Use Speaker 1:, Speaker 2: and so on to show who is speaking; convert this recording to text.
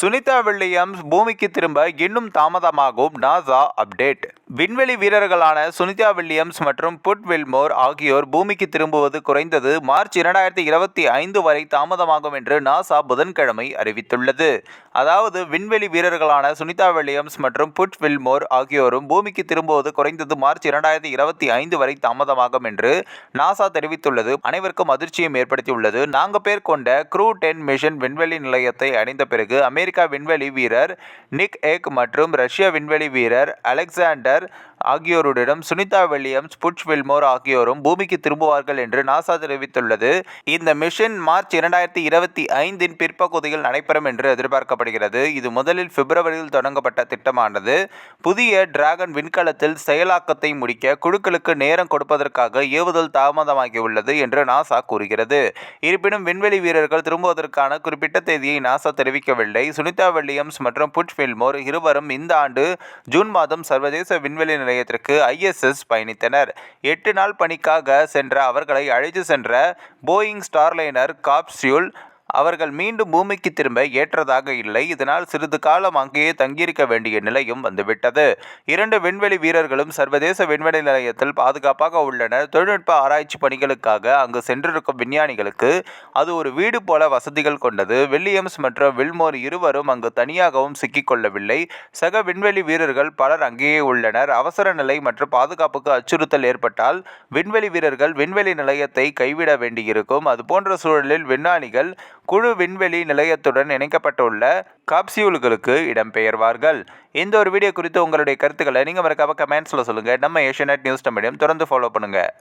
Speaker 1: Sunita Williams பூமிக்கு திரும்ப இன்னும் தாமதமாகும் நாசா அப்டேட். விண்வெளி வீரர்களான சுனிதா வில்லியம்ஸ் மற்றும் புட் வில்மோர் ஆகியோர் பூமிக்கு திரும்புவது குறைந்தது மார்ச் இரண்டாயிரத்தி இருபத்தி ஐந்து வரை தாமதமாகும் என்று நாசா புதன்கிழமை அறிவித்துள்ளது. அதாவது விண்வெளி வீரர்களான சுனிதா வில்லியம்ஸ் மற்றும் புட் வில்மோர் ஆகியோரும் பூமிக்கு திரும்புவது குறைந்தது மார்ச் இரண்டாயிரத்தி இருபத்தி ஐந்து வரை தாமதமாகும் என்று நாசா தெரிவித்துள்ளது. அனைவருக்கும் அதிர்ச்சியும் ஏற்படுத்தியுள்ளது. நான்கு பேர் கொண்ட க்ரூ டென் மிஷன் விண்வெளி நிலையத்தை அடைந்த பிறகு அமெரிக்கா விண்வெளி வீரர் நிக் ஏக் மற்றும் ரஷ்ய விண்வெளி வீரர் அலெக்சாண்டர் ஆகியோருடன் சுனிதா வில்லியம்ஸ் புட்ச் வில்மோர் ஆகியோரும் பூமிக்கு திரும்புவார்கள் என்று நாசா தெரிவித்துள்ளது. இந்த மிஷன் மார்ச் இரண்டாயிரத்தி இருபத்தி ஐந்தின் பிற்பகுதியில் நடைபெறும் என்று எதிர்பார்க்கப்படுகிறது. இது முதலில் பிப்ரவரியில் தொடங்கப்பட்ட திட்டமானது. புதிய டிராகன் விண்கலத்தில் செயலாக்கத்தை முடிக்க குழுக்களுக்கு நேரம் கொடுப்பதற்காக ஏவுதல் தாமதமாகியுள்ளது என்று நாசா கூறுகிறது. இருப்பினும் விண்வெளி வீரர்கள் திரும்புவதற்கான குறிப்பிட்ட தேதியை நாசா தெரிவிக்கவில்லை. சுனிதா வில்லியம்ஸ் மற்றும் புட்ச் வில்மோர் இருவரும் இந்த ஆண்டு ஜூன் மாதம் சர்வதேச விண்வெளி நிலையத்திற்கு ஐஎஸ்எஸ் பயணித்தனர். எட்டு நாள் பணிக்காக சென்ற அவர்களை அழைத்து சென்ற போயிங் ஸ்டார்லைனர் காப்ஸ்யூல் அவர்கள் மீண்டும் பூமிக்கு திரும்ப ஏற்றதாக இல்லை. இதனால் சிறிது காலம் அங்கேயே தங்கியிருக்க வேண்டிய நிலையும் வந்துவிட்டது. இரண்டு விண்வெளி வீரர்களும் சர்வதேச விண்வெளி நிலையத்தில் பாதுகாப்பாக உள்ளனர். தொழில்நுட்ப ஆராய்ச்சி பணிகளுக்காக அங்கு சென்றிருக்கும் விஞ்ஞானிகளுக்கு அது ஒரு வீடு போல வசதிகள் கொண்டது. வில்லியம்ஸ் மற்றும் வில்மோர் இருவரும் அங்கு தனியாகவும் சிக்கிக்கொள்ளவில்லை சக விண்வெளி வீரர்கள் பலர் அங்கேயே உள்ளனர். அவசர நிலை மற்றும் பாதுகாப்புக்கு அச்சுறுத்தல் ஏற்பட்டால் விண்வெளி வீரர்கள் விண்வெளி நிலையத்தை கைவிட வேண்டியிருக்கும். அதுபோன்ற சூழலில் விஞ்ஞானிகள் குழு விண்வெளி நிலையத்துடன் இணைக்கப்பட்டுள்ள காப்சியூல்களுக்கு இடம்பெயர்வார்கள். இந்த ஒரு வீடியோ குறித்து உங்களுடைய கருத்துக்களை நீங்கள் மறக்காம கமெண்ட்ஸில் சொல்லுங்கள் நம்ம ஏஷியநெட் நியூஸ் தமிழையும் தொடர்ந்து ஃபாலோ பண்ணுங்கள்